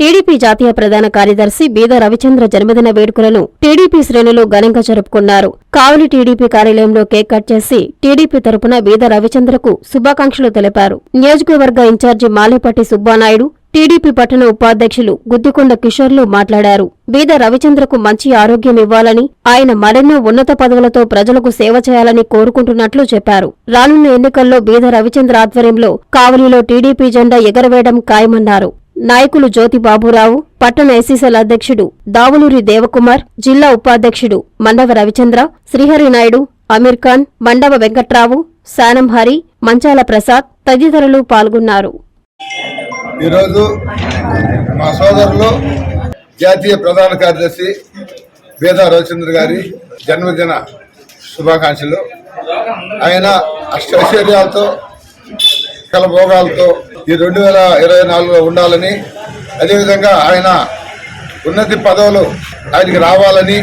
TDP జాతీయ ప్రధాన కార్యదర్శి బీద రవిచంద్ర జన్మదిన వేడుకలను టీడీపీ శ్రేణులు ఘనంగా జరుపుకున్నారు. కావలి టీడీపీ కార్యాలయంలో కేక్ కట్ చేసి టీడీపీ తరపున బీద రవిచంద్రకు శుభాకాంక్షలు తెలిపారు. నియోజకవర్గ ఇన్ఛార్జి మాలేపట్టి సుబ్బానాయుడు టీడీపీ పట్టణ ఉపాధ్యక్షులు గుద్దికొండ కిషోర్లు మాట్లాడారు. బీద రవిచంద్రకు మంచి ఆరోగ్యం ఇవ్వాలని ఆయన మరెన్నో ఉన్నత పదవులతో ప్రజలకు సేవ చేయాలని కోరుకుంటున్నట్లు చెప్పారు. రానున్న ఎన్నికల్లో బీద రవిచంద్ర ఆధ్వర్యంలో కావలిలో టీడీపీ జెండా ఎగరవేయడం ఖాయమన్నారు. నాయకులు జ్యోతి బాబురావు పట్టణ ఎస్సీసీల అధ్యక్షుడు దావులూరి దేవకుమార్ జిల్లా ఉపాధ్యక్షుడు మండవ రవిచంద్ర శ్రీహరినాయుడు అమీర్ ఖాన్ మండవ వెంకట్రావు శానం హరి మంచాల ప్రసాద్ తదితరులు పాల్గొన్నారు. ఈరోజు మా సోదరులు జాతీయ ప్రధాన కార్యదర్శి వేదా రవిచంద్ర గారి జన్మదిన శుభాకాంక్షలు. ఆయన అష్టైశ్వర్యాలతో కలభోగాలతో ఈ రెండు వేల ఇరవై నాలుగులో ఉండాలని అదేవిధంగా ఆయన ఉన్నతి పదవులు ఆయనకి రావాలని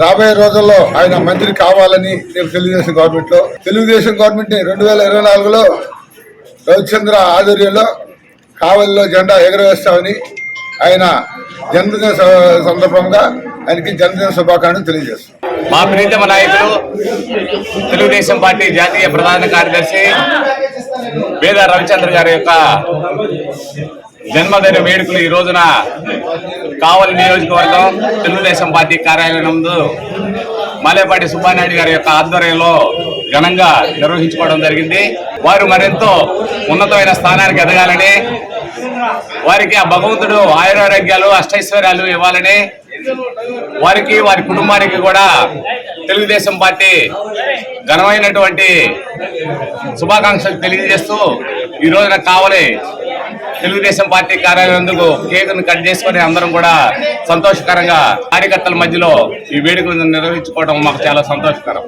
రాబోయే రోజుల్లో ఆయన మంత్రి కావాలని నేను తెలుగుదేశం గవర్నమెంట్లో. తెలుగుదేశం గవర్నమెంట్ రెండు వేల ఇరవై నాలుగులో రవిచంద్ర ఆధ్వర్యంలో కావలిలో జెండా ఎగరవేస్తామని ఆయన జన్మదిన సందర్భంగా ఆయనకి జన్మదిన శుభాకాంక్షలు తెలియజేస్తాం మా ప్రీతమ నాయకులు తెలుగుదేశం పార్టీ జాతీయ ప్రధాన కార్యదర్శి వేద రవిచంద్ర గారి యొక్క జన్మదిన వేడుకలు ఈ రోజున కావలి నియోజకవర్గం తెలుగుదేశం పార్టీ కార్యాలయం నందు మాలేపాటి సుబ్బానాయుడు గారి యొక్క ఆధ్వర్యంలో ఘనంగా నిర్వహించుకోవడం జరిగింది. వారు మరెంతో ఉన్నతమైన స్థానానికి ఎదగాలని వారికి ఆ భగవంతుడు ఆయురారోగ్యాలు అష్టైశ్వర్యాలు ఇవ్వాలని వారికి వారి కుటుంబానికి కూడా తెలుగుదేశం పార్టీ ఘనమైనటువంటి శుభాకాంక్షలు తెలియజేస్తూ ఈ రోజున కావలి తెలుగుదేశం పార్టీ కార్యాలయం కేకును కట్ చేసుకుని అందరం కూడా సంతోషకరంగా కార్యకర్తల మధ్యలో ఈ వేడుకలను నిర్వహించుకోవడం మాకు చాలా సంతోషకరం.